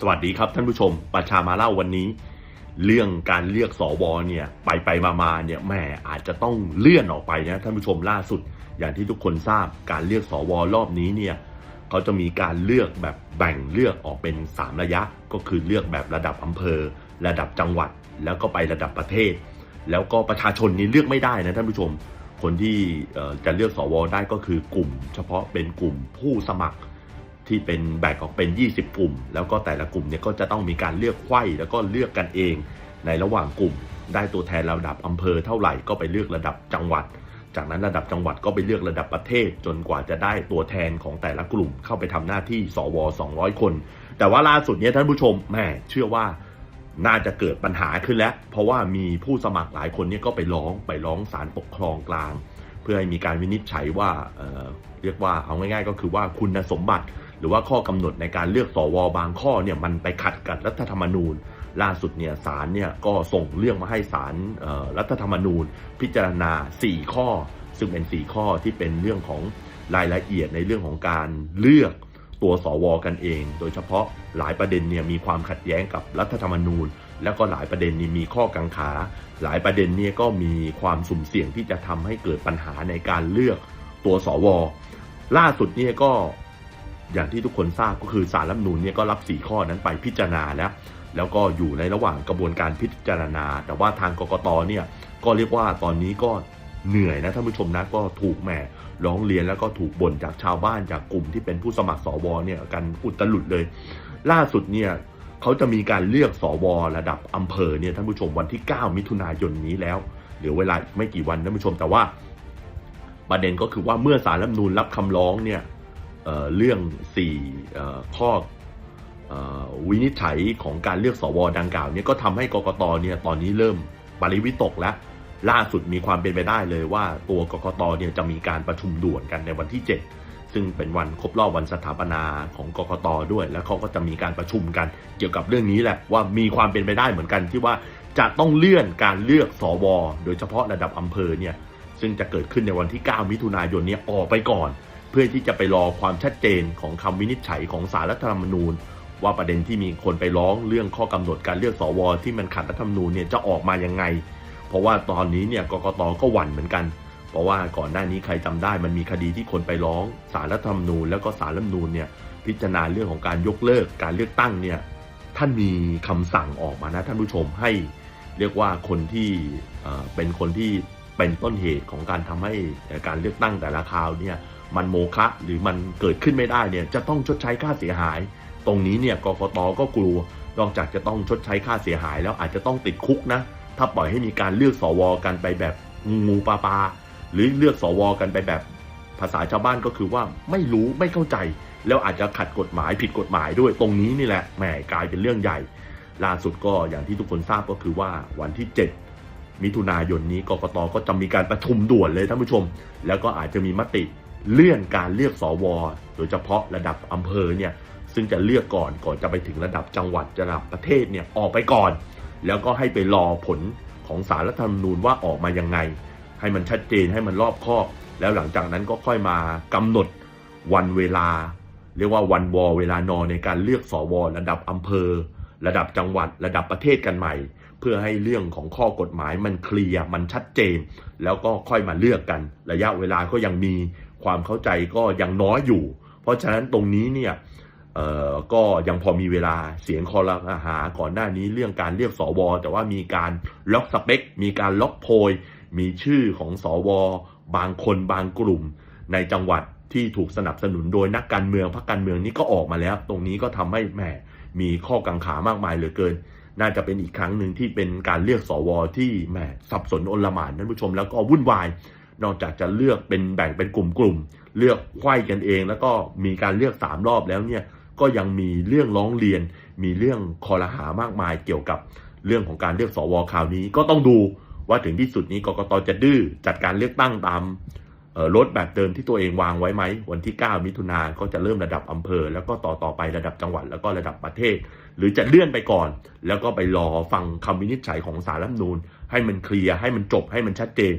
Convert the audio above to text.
สวัสดีครับท่านผู้ชมประชามาเล่าวันนี้ เรื่องการเลือกสวเนี่ยไปไปมามาเนี่ยแหมอาจจะต้องเลื่อนออกไปนะท่านผู้ชมล่าสุด อย่างที่ทุกคนทราบการเลือกสวรอบนี้เนี่ยเขาจะมีการเลือกแบบแบ่งเลือกออกเป็น 3 ระยะ ก็คือเลือกแบบระดับอำเภอ ระดับจังหวัด แล้วก็ไประดับประเทศ แล้วก็ประชาชนนี่เลือกไม่ได้นะท่านผู้ชม คนที่จะเลือกสวได้ก็คือกลุ่ม เฉพาะเป็นกลุ่มผู้สมัคร ที่เป็นแบ่งออกเป็น 20 กลุ่ม แล้วก็แต่ละกลุ่มเนี่ยก็จะต้องมีการเลือกไข้แล้วก็เลือกกันเอง ในระหว่างกลุ่ม ได้ตัวแทนระดับอำเภอเท่าไหร่ก็ไปเลือกระดับจังหวัด จากนั้นระดับจังหวัดก็ไปเลือกระดับประเทศ จนกว่าจะได้ตัวแทนของแต่ละกลุ่ม เข้าไปทำหน้าที่สว 200 คน แต่ว่าล่าสุดเนี่ยท่านผู้ชมแหม่เชื่อว่าน่าจะเกิดปัญหาขึ้นแล้ว เพราะว่ามีผู้สมัครหลายคนเนี่ยก็ไปร้องไปร้องศาลปกครองกลาง เพื่อให้มีการวินิจฉัยว่าเเรียกว่าเอาง่ายๆ ก็คือว่าคุณสมบัติ หรือว่าข้อกำหนดในการเลือกสวบางข้อเนี่ยมันไปขัดกับรัฐธรรมนูญ ล่าสุดเนี่ยศาลเนี่ยก็ส่งเรื่องมาให้ศาลรัฐธรรมนูญ พิจารณา 4 ข้อ ซึ่งเป็น 4 ข้อที่เป็นเรื่องของรายละเอียดในเรื่องของการเลือกตัวสวกันเอง โดยเฉพาะหลายประเด็นเนี่ยมีความขัดแย้งกับรัฐธรรมนูญ แล้วก็หลายประเด็นนี่มีข้อกังขา หลายประเด็นเนี่ยก็มีความสุ่มเสี่ยงที่จะทำให้เกิดปัญหาในการเลือกตัวสว ล่าสุดเนี่ยก็ อย่างที่ทุกคนทราบก็คือสารรัฐนูญเนี่ยก็รับ 4 ข้อนั้นไปพิจารณาแล้ว แล้วก็อยู่ในระหว่างกระบวนการพิจารณา แต่ว่าทางกกตเนี่ยก็เรียกว่าตอนนี้ก็เหนื่อยนะท่านผู้ชมนะก็ถูกแหม่ร้องเรียนแล้วก็ถูกบ่นจากชาวบ้านจากกลุ่มที่เป็นผู้สมัครสวเนี่ยกันอุตลุดเลย ล่าสุดเนี่ยเขาจะมีการเลือกสวระดับอำเภอเนี่ยท่านผู้ชมวันที่ 9 มิถุนายนนี้แล้วเหลือเวลาไม่กี่วันท่านผู้ชมแต่ว่าประเด็นก็คือว่าเมื่อสารรัฐมนูญรับคำร้องเนี่ย เรื่อง 4 ข้ออวินิจฉัยของการเลือกสวดังกล่าวเนี่ยก็ทำให้กกตเนี่ยตอนนี้เริ่มปริวิตกแล้ว ล่าสุดมีความเป็นไปได้เลยว่าตัวกกตเนี่ยจะมีการประชุมด่วนกันในวันที่ 7 ซึ่งเป็นวันครบรอบวันสถาปนาของกกตด้วย แล้วเขาก็จะมีการประชุมกัน เกี่ยวกับเรื่องนี้แหละว่ามีความเป็นไปได้เหมือนกันที่ว่าจะต้องเลื่อนการเลือกสวโดยเฉพาะระดับอำเภอเนี่ยซึ่งจะเกิดขึ้นในวันที่ 9 มิถุนายนเนี้ออกไปก่อน เพื่อที่จะไปรอความชัดเจนของคำวินิจฉัยของสารรัฐธรรมนูญ ว่าประเด็นที่มีคนไปร้องเรื่องข้อกำหนดการเลือกสวที่มันขัดรัฐธรรมนูญเนี่ยจะออกมายังไง เพราะว่าตอนนี้เนี่ยกกตก็หวั่นเหมือนกัน เพราะว่าก่อนหน้านี้ใครจำได้มันมีคดีที่คนไปร้องสารรัฐธรรมนูญ แล้วก็สารรัฐธรรมนูญเนี่ยพิจารณาเรื่องของการยกเลิกการเลือกตั้งเนี่ยท่านมีคำสั่งออกมานะท่านผู้ชมให้เรียกว่าคนที่เอ่อเป็นคนที่เป็นต้นเหตุของการทำให้การเลือกตั้งแต่ละคราวเนี่ย มันโมฆะหรือมันเกิดขึ้นไม่ได้เนี่ยจะต้องชดใช้ค่าเสียหาย ตรงนี้เนี่ยกกตก็กลัวนอกจากจะต้องชดใช้ค่าเสียหายแล้วอาจจะต้องติดคุกนะ ถ้าปล่อยให้มีการเลือกสวกันไปแบบงูปลาปลาหรือเลือกสวกันไปแบบ ภาษาชาวบ้านก็คือว่าไม่รู้ไม่เข้าใจ แล้วอาจจะขัดกฎหมายผิดกฎหมายด้วยตรงนี้นี่แหละแหมกลายเป็นเรื่องใหญ่ ล่าสุดก็อย่างที่ทุกคนทราบก็คือว่าวันที่ 7 มิถุนายนนี้กกตก็จะมีการประชุมด่วนเลยท่านผู้ชม แล้วก็อาจจะมีมติ เลื่อนการเลือกสวโดยเฉพาะระดับอำเภอเนี่ยซึ่งจะเลือกก่อนก่อนจะไปถึงระดับจังหวัดระดับประเทศเนี่ยออกไปก่อน แล้วก็ให้ไปรอผลของสารรัฐธรรมนูญว่าออกมายังไง ให้มันชัดเจนให้มันรอบคอบ แล้วหลังจากนั้นก็ค่อยมากำหนดวันเวลา เรียกว่าวันวอเวลานอในการเลือกสวระดับอำเภอ ระดับจังหวัดระดับประเทศกันใหม่ เพื่อให้เรื่องของข้อกฎหมายมันเคลียร์มันชัดเจน แล้วก็ค่อยมาเลือกกัน ระยะเวลาก็ยังมี ความเข้าใจก็ยังน้อยอยู่ เพราะฉะนั้นตรงนี้เนี่ยก็ยังพอมีเวลาเสียงคอรหาก่อนหน้านี้เรื่องการเลือกสวแต่ว่ามีการล็อกสเปค มีการล็อกโพย มีชื่อของสวบางคนบางกลุ่ม ในจังหวัดที่ถูกสนับสนุนโดยนักการเมืองพรรคการเมืองนี้ก็ออกมาแล้ว ตรงนี้ก็ทำให้แหมมีข้อกังขามากมายเหลือเกิน น่าจะเป็นอีกครั้งหนึ่งที่เป็นการเลือกสวที่แหมสับสนโอลหม่านท่านผู้ชมแล้วก็วุ่นวาย นอกจากจะเลือกเป็นแบ่งเป็นกลุ่มๆ เลือกไขว้กันเอง แล้วก็มีการเลือกสามรอบแล้วเนี่ยก็ยังมีเรื่องร้องเรียน มีเรื่องคอรหามากมายเกี่ยวกับเรื่องของการเลือกสวคราวนี้ ก็ต้องดูว่าถึงที่สุดนี้กกตจะดื้อจัดการเลือกตั้งตามรถแบบเดิมที่ตัวเองวางไว้ไหม วันที่ 9 มิถุนาก็จะเริ่มระดับอำเภอ แล้วก็ต่อต่อไประดับจังหวัดแล้วก็ระดับประเทศ หรือจะเลื่อนไปก่อน แล้วก็ไปรอฟังคำวินิจฉัยของสารรัฐมนูญให้มันเคลียร์ให้มันจบให้มันชัดเจน